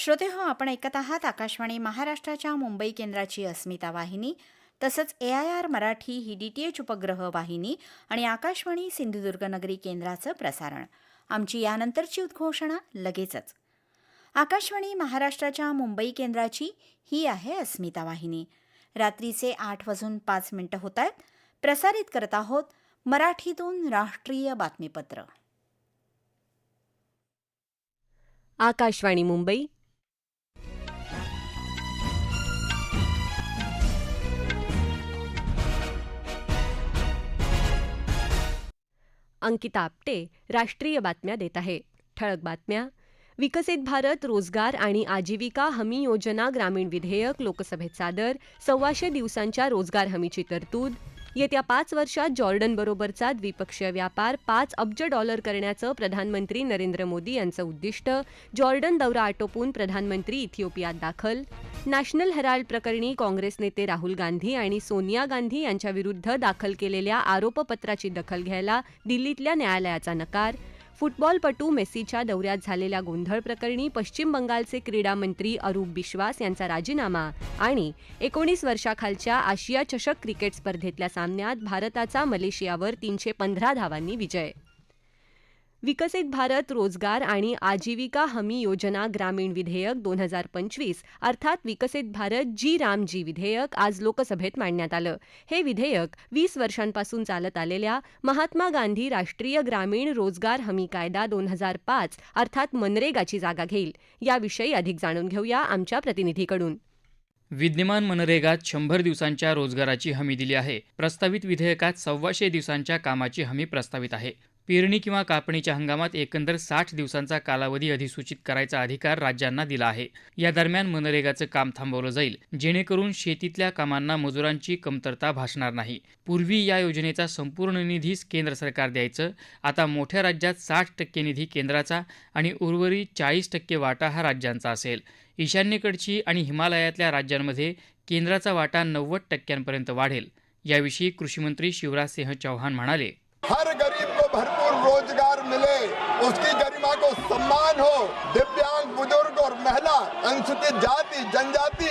श्रोते हो आपण ऐकत आहात आकाशवाणी महाराष्ट्राच्या मुंबई केंद्राची अस्मिता वाहिनी तसंच ए आय आर मराठी ही डी टी एच उपग्रह वाहिनी आणि आकाशवाणी सिंधुदुर्ग नगरी केंद्राचं प्रसारण. आमची यानंतरची उद्घोषणा लगेचच. आकाशवाणी महाराष्ट्राच्या मुंबई केंद्राची ही आहे अस्मिता वाहिनी. रात्रीचे आठ वाजून पाच मिनिटं होत आहेत. प्रसारित करत आहोत मराठीतून राष्ट्रीय बातमीपत्र. आकाशवाणी मुंबई अंकिता आपटे राष्ट्रीय बातम्या देत आहे. ठळक बातम्या. विकसित भारत रोजगार आणि आजीविका हमी योजना ग्रामीण विधेयक लोकसभेत सादर सव्वाशे दिवसांच्या रोजगार हमीची तरतूद. येत्या पाच वर्षात जॉर्डनबरोबरचा द्विपक्षीय व्यापार पाच अब्ज डॉलर करण्याचं प्रधानमंत्री नरेंद्र मोदी यांचं उद्दिष्ट. जॉर्डन दौरा आटोपून प्रधानमंत्री इथिओपियात दाखल. नॅशनल हेराल्ड प्रकरणी काँग्रेस नेते राहुल गांधी आणि सोनिया गांधी यांच्याविरुद्ध दाखल केलेल्या आरोपपत्राची दखल घ्यायला दिल्लीतल्या न्यायालयाचा नकार. फुटबॉलपटू मेसीच्या दौऱ्यात झालेल्या गोंधळ प्रकरणी पश्चिम बंगालचे क्रीडा मंत्री अरूप बिश्वास यांचा राजीनामा आणि एकोणीस वर्षाखालच्या आशिया चषक क्रिकेट स्पर्धेतल्या सामन्यात भारताचा मलेशियावर तीनशे पंधरा धावांनी विजय. विकसित भारत रोजगार आणि आजीविका हमी योजना ग्रामीण विधेयक दोन हजार पंचवीस अर्थात विकसित भारत जी राम जी विधेयक आज लोकसभेत मांडण्यात आलं. हे विधेयक वीस वर्षांपासून चालत आलेल्या महात्मा गांधी राष्ट्रीय ग्रामीण रोजगार हमी कायदा दोन हजार पाच अर्थात मनरेगाची जागा घेईल. याविषयी अधिक जाणून घेऊया आमच्या प्रतिनिधीकडून. विद्यमान मनरेगात शंभर दिवसांच्या रोजगाराची हमी दिली आहे. प्रस्तावित विधेयकात सव्वाशे दिवसांच्या कामाची हमी प्रस्तावित आहे. पेरणी किंवा कापणीच्या हंगामात एकंदर साठ दिवसांचा कालावधी अधिसूचित करायचा अधिकार राज्यांना दिला आहे. या दरम्यान मनरेगाचं काम थांबवलं जाईल. जेणेकरून शेतीतल्या कामांना मजुरांची कमतरता भासणार नाही. पूर्वी या योजनेचा संपूर्ण निधीच केंद्र सरकार द्यायचं. आता मोठ्या राज्यात साठ टक्के निधी केंद्राचा आणि उर्वरित चाळीस टक्के वाटा हा राज्यांचा असेल. ईशान्येकडची आणि हिमालयातल्या राज्यांमध्ये केंद्राचा वाटा नव्वद टक्क्यांपर्यंत वाढेल. याविषयी कृषीमंत्री शिवराज सिंह चौहान म्हणाले रोजगार मिले उसकी गरिमा को सम्मान हो अनुसूचित जाति, जनजाति,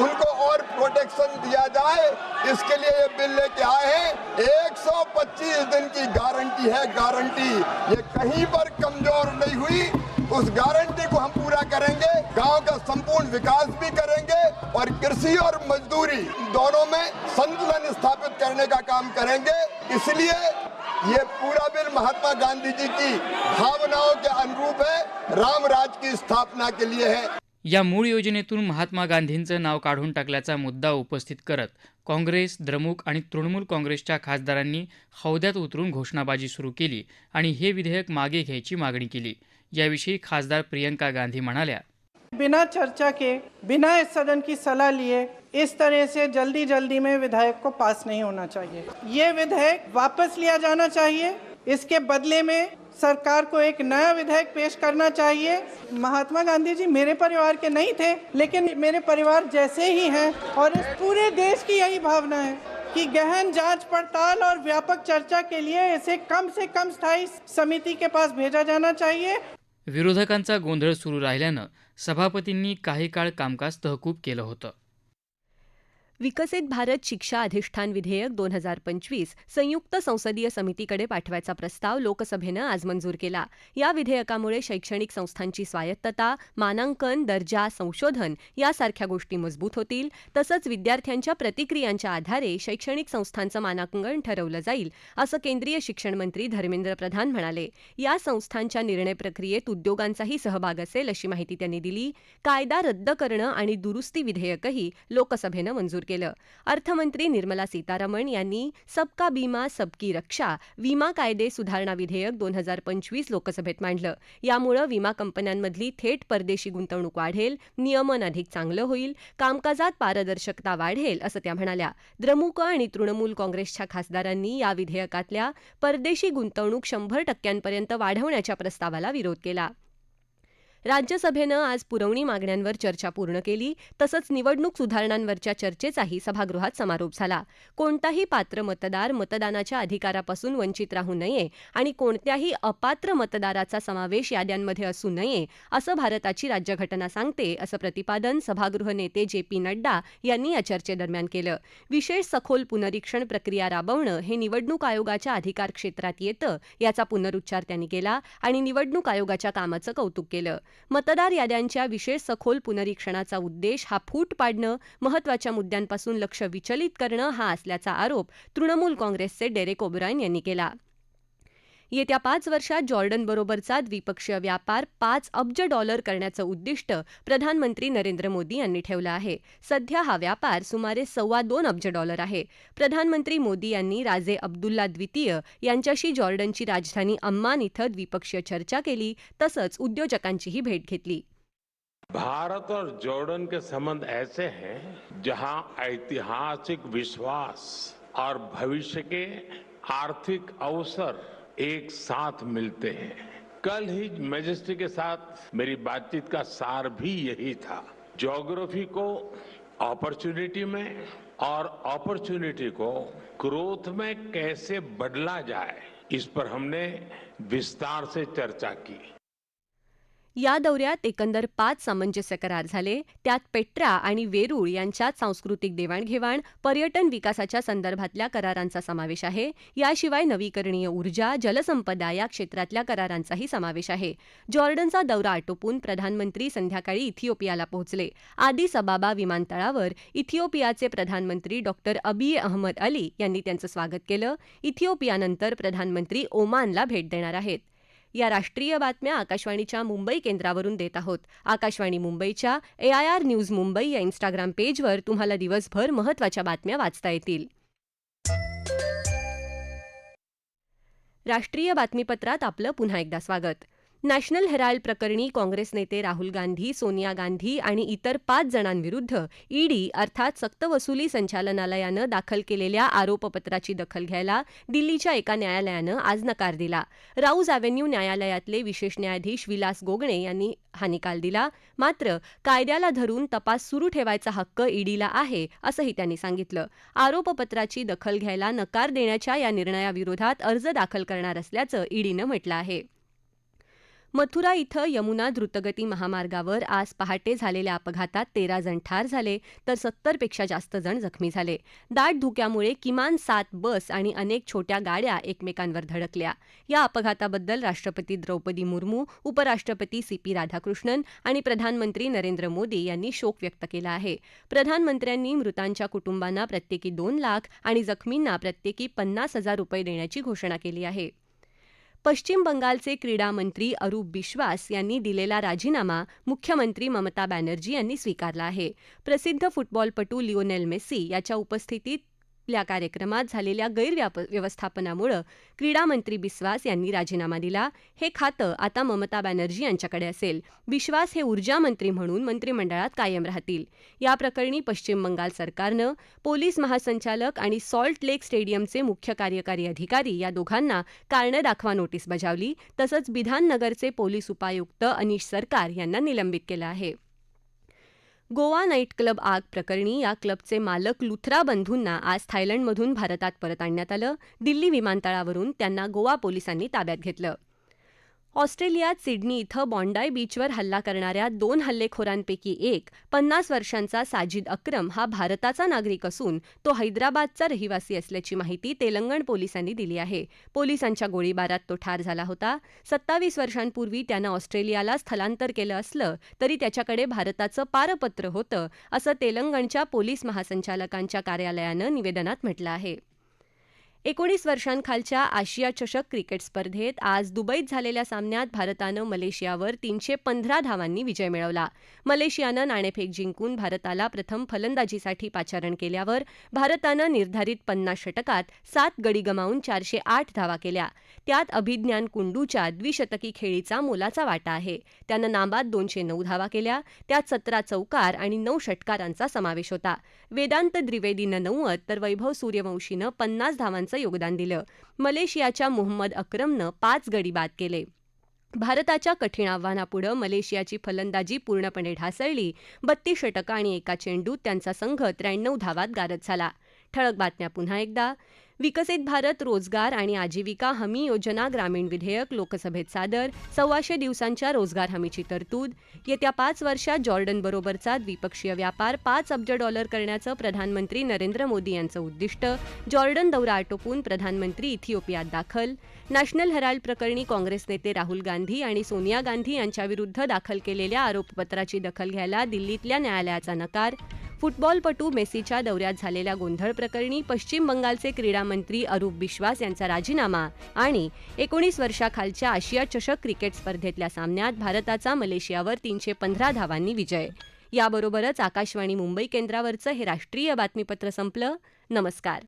उनको और प्रोटेक्शन दिया जाए, इसके लिए ये बिल लेके आए हैं। 125 दिन की गारंटी है, गारंटी। ये कहीं पर कमज़ोर नहीं हुई। उस गारंटी को हम पूरा करेंगे, गाँव का संपूर्ण विकास भी करेंगे और कृषि और मजदूरी दोनों में संतुलन स्थापित करने का काम करेंगे। इसलिए ये पूरा बिल महात्मा गांधी जी की भावनाओं के अनुरूप है राम राज की स्थापना के लिए है। या मूळ योजनेतून महात्मा गांधींचं नाव काढून टाकल्याचा मुद्दा उपस्थित करत काँग्रेस द्रमुक आणि तृणमूल काँग्रेसच्या खासदारांनी हौद्यात उतरून घोषणाबाजी सुरू केली आणि हे विधेयक मागे घ्यायची मागणी केली. याविषयी खासदार प्रियंका गांधी म्हणाल्या बिना चर्चा के बिना इस सदन की सलाह लिए इस तरह से जल्दी जल्दी में विधायक को पास नहीं होना चाहिए। ये विधेयक वापस लिया जाना चाहिए इसके बदले में सरकार को एक नया विधेयक पेश करना चाहिए। महात्मा गांधी जी मेरे परिवार के नहीं थे, लेकिन मेरे परिवार जैसे ही हैं और इस पूरे देश की यही भावना है कि गहन जाँच पड़ताल और व्यापक चर्चा के लिए इसे कम से कम स्थायी समिति के पास भेजा जाना चाहिए। विरोधकांचा गोंधळ सुरू राहिल्यानं सभापतींनी काही काळ कामकाज तहकूब केलं होतं. विकसित भारत शिक्षा अधिष्ठान विधेयक दोन हजार पंचवीस संयुक्त संसदीय समितीकडे पाठवायचा प्रस्ताव लोकसभेनं आज मंजूर केला. या विधेयकामुळे शैक्षणिक संस्थांची स्वायत्तता मानांकन दर्जा संशोधन यासारख्या गोष्टी मजबूत होतील. तसंच विद्यार्थ्यांच्या प्रतिक्रियांच्या आधारे शैक्षणिक संस्थांचं मानांकन ठरवलं जाईल असं केंद्रीय शिक्षण मंत्री धर्मेंद्र प्रधान म्हणाले. या संस्थांच्या निर्णय प्रक्रियेत उद्योगांचाही सहभाग असेल अशी माहिती त्यांनी दिली. कायदा रद्द करणं आणि दुरुस्ती विधेयकही लोकसभेनं मंजूर केलं. अर्थमंत्री निर्मला सीतारामन यांनी सबका बीमा सबकी रक्षा विमा कायदे सुधारणा विधेयक दोन हजार पंचवीस लोकसभेत मांडलं. यामुळं विमा कंपन्यांमधली थेट परदेशी गुंतवणूक वाढेल नियमन अधिक चांगलं होईल कामकाजात पारदर्शकता वाढेल असं त्या म्हणाल्या. द्रमुक आणि तृणमूल काँग्रेसच्या खासदारांनी या विधेयकातल्या परदेशी गुंतवणूक शंभर टक्क्यांपर्यंत वाढवण्याच्या प्रस्तावाला विरोध केला. राज्यसभेनं आज पुरवणी मागण्यांवर चर्चा पूर्ण केली. तसंच निवडणूक सुधारणांवरच्या चर्चेचाही सभागृहात समारोप झाला. कोणताही पात्र मतदार मतदानाच्या अधिकारापासून वंचित राहू नये आणि कोणत्याही अपात्र मतदाराचा समावेश याद्यांमध्ये असू नये असं भारताची राज्यघटना सांगते असं प्रतिपादन सभागृह नेते जे पी नड्डा यांनी या चर्चेदरम्यान केलं. विशेष सखोल पुनरीक्षण प्रक्रिया राबवणं हे निवडणूक आयोगाच्या अधिकार क्षेत्रात येतं याचा पुनरुच्चार त्यांनी केला आणि निवडणूक आयोगाच्या कामाचं कौतुक केलं. मतदार याद्यांच्या विशेष सखोल पुनरीक्षणाचा उद्देश हा फूट पाडणं महत्त्वाच्या मुद्द्यांपासून लक्ष विचलित करणं हा असल्याचा आरोप तृणमूल काँग्रेसचे डेरेक ओबरायन यांनी केला. येत्या पाच वर्षात जॉर्डनबरोबरचा द्विपक्षीय व्यापार पाच अब्ज डॉलर करण्याचं उद्दिष्ट प्रधानमंत्री नरेंद्र मोदी यांनी ठेवलं आहे. सध्या हा व्यापार सुमारे सव्वा दोन अब्ज डॉलर आहे. प्रधानमंत्री मोदी यांनी राजे अब्दुल्ला द्वितीय यांच्याशी जॉर्डनची राजधानी अम्मान इथं द्विपक्षीय चर्चा केली तसंच उद्योजकांचीही भेट घेतली. भारत और जॉर्डन के संबंध ऐसे हैं जहां ऐतिहासिक विश्वास और भविष्य के आर्थिक अवसर एक साथ मिलते हैं। कल ही मेजेस्टी के साथ मेरी बातचीत का सार भी यही था। ज्योग्राफी को अपॉर्चुनिटी में और अपॉर्चुनिटी को ग्रोथ में कैसे बदला जाए, इस पर हमने विस्तार से चर्चा की। या दौऱ्यात एकंदर पाच सामंजस्य करार झाले. त्यात पेट्रा आणि वेरूळ यांच्यात सांस्कृतिक देवाणघेवाण पर्यटन विकासाच्या संदर्भातल्या करारांचा समावेश आहे. याशिवाय नवीकरणीय ऊर्जा जलसंपदा या क्षेत्रातल्या करारांचाही समावेश आहे. जॉर्डनचा दौरा आटोपून प्रधानमंत्री संध्याकाळी इथिओपियाला पोहोचले. आदिस अबाबा विमानतळावर इथिओपियाचे प्रधानमंत्री डॉक्टर अबिय अहमद अली यांनी त्यांचं स्वागत केलं. इथिओपियानंतर प्रधानमंत्री ओमानला भेट देणार आहेत. या राष्ट्रीय बातम्या आकाशवाणीच्या मुंबई केंद्रावरून देत आहोत. आकाशवाणी मुंबईच्या एआयआर न्यूज मुंबई या इंस्टाग्राम पेजवर तुम्हाला दिवसभर महत्त्वाच्या बातम्या वाचता येतील. राष्ट्रीय बातमीपत्रात आपलं पुन्हा एकदा स्वागत. नॅशनल हेराल्ड प्रकरणी काँग्रेस नेते राहुल गांधी सोनिया गांधी आणि इतर पाच जणांविरुद्ध ईडी अर्थात सक्तवसुली संचालनालयानं दाखल केलेल्या आरोपपत्राची दखल घ्यायला दिल्लीच्या एका न्यायालयानं आज नकार दिला. राऊज अव्हेन्यू न्यायालयातले विशेष न्यायाधीश विलास गोगणे यांनी हा निकाल दिला. मात्र कायद्याला धरून तपास सुरू ठेवायचा हक्क ईडीला आहे असंही त्यांनी सांगितलं. आरोपपत्राची दखल घ्यायला नकार देण्याच्या या निर्णयाविरोधात अर्ज दाखल करणार असल्याचं ईडीनं म्हटलं आहे. मथुरा इथं यमुना द्रुतगती महामार्गावर आज पहाटे झालेल्या अपघातात तेरा जण ठार झाले तर सत्तरपेक्षा जास्त जण जखमी झाले. दाट धुक्यामुळे किमान सात बस आणि अनेक छोट्या गाड्या एकमेकांवर धडकल्या. या अपघाताबद्दल राष्ट्रपती द्रौपदी मुर्मू उपराष्ट्रपती सी पी राधाकृष्णन आणि प्रधानमंत्री नरेंद्र मोदी यांनी शोक व्यक्त केला आहे. प्रधानमंत्र्यांनी मृतांच्या कुटुंबांना प्रत्येकी दोन लाख आणि जखमींना प्रत्येकी पन्नास हजार रुपये देण्याची घोषणा केली आहे. पश्चिम बंगालचे क्रीडा मंत्री अरूप बिश्वास यांनी दिलेला राजीनामा मुख्यमंत्री ममता बॅनर्जी यांनी स्वीकारला आहे. प्रसिद्ध फुटबॉलपटू लिओनेल मेस्सी याच्या उपस्थितीत आपल्या कार्यक्रमात झालेल्या गैरव्यवस्थापनामुळं क्रीडामंत्री क्रीडा मंत्री बिस्वास यांनी राजीनामा दिला. हे खातं आता ममता बॅनर्जी यांच्याकडे असेल. बिश्वास हे ऊर्जा मंत्री म्हणून मंत्रिमंडळात कायम राहतील. या प्रकरणी पश्चिम बंगाल सरकारनं पोलीस महासंचालक आणि सॉल्ट लेक स्टेडियमचे मुख्य कार्यकारी अधिकारी या दोघांना कारणं दाखवा नोटीस बजावली. तसंच बिधाननगरचे पोलीस उपायुक्त अनिश सरकार यांना निलंबित केलं आहे. गोवा नाईट क्लब आग प्रकरणी या क्लबचे मालक लुथरा बंधूंना आज थायलंडमधून भारतात परत आणण्यात आलं. दिल्ली विमानतळावरून त्यांना गोवा पोलिसांनी ताब्यात घेतलं. ऑस्ट्रेलियात सिडनी इथं बॉन्डाय बीचवर हल्ला करणाऱ्या दोन हल्लेखोरांपैकी एक पन्नास वर्षांचा साजिद अक्रम हा भारताचा नागरिक असून तो हैदराबादचा रहिवासी असल्याची माहिती तेलंगण पोलिसांनी दिली आहे. पोलिसांच्या गोळीबारात तो ठार झाला होता. सत्तावीस वर्षांपूर्वी त्यानं ऑस्ट्रेलियाला स्थलांतर केलं असलं तरी त्याच्याकडे भारताचं पारपत्र होतं असं तेलंगणच्या पोलीस महासंचालकांच्या कार्यालयानं निवेदनात म्हटलं आहे. एकोणीस वर्षांखालच्या आशिया चषक क्रिकेट स्पर्धेत आज दुबईत झालेल्या सामन्यात भारतानं मलेशियावर तीनशे पंधरा धावांनी विजय मिळवला. मलेशियानं नाणेफेक जिंकून भारताला प्रथम फलंदाजीसाठी पाचारण केल्यावर भारतानं निर्धारित पन्नास षटकात सात गडी गमावून चारशे आठ धावा केल्या. त्यात अभिज्ञान कुंडूच्या द्विशतकी खेळीचा मोलाचा वाटा आहे. त्यानं नाबाद दोनशे नऊ धावा केल्या त्यात सतरा चौकार आणि नऊ षटकारांचा समावेश होता. वेदांत द्विवेदीनं नव्वद तर वैभव सूर्यवंशीनं पन्नास धावांचं योगदान दिलं. मलेशियाच्या मोहम्मद अक्रमनं पाच गडी बाद केले. भारताच्या कठीण आव्हानापुढं मलेशियाची फलंदाजी पूर्णपणे ढासळली. बत्तीस षटकं आणि एका चेंडूत त्यांचा संघ त्र्याण्णव धावात गारद झाला. ठळक बातम्या पुन्हा एकदा. विकसित भारत रोजगार आणि आजीविका हमी योजना ग्रामीण विधेयक लोकसभेत सादर सव्वाशे दिवसांच्या रोजगार हमीची तरतूद. येत्या पाच वर्षात जॉर्डनबरोबरचा द्विपक्षीय व्यापार पाच अब्ज डॉलर करण्याचं प्रधानमंत्री नरेंद्र मोदी यांचं उद्दिष्ट. जॉर्डन दौरा आटोपून प्रधानमंत्री इथिओपियात दाखल. नॅशनल हेराल्ड प्रकरणी काँग्रेस नेते राहुल गांधी आणि सोनिया गांधी यांच्याविरुद्ध दाखल केलेल्या आरोपपत्राची दखल घ्यायला दिल्लीतल्या न्यायालयाचा नकार. फुटबॉलपटू मेसीच्या दौऱ्यात झालेल्या गोंधळ प्रकरणी पश्चिम बंगालचे क्रीडा मंत्री अरूप बिश्वास यांचा राजीनामा आणि एकोणीस वर्षाखालच्या आशिया चषक क्रिकेट स्पर्धेतल्या सामन्यात भारताचा मलेशियावर तीनशे पंधरा धावांनी विजय. याबरोबरच आकाशवाणी मुंबई केंद्रावरचं हे राष्ट्रीय बातमीपत्र संपलं. नमस्कार.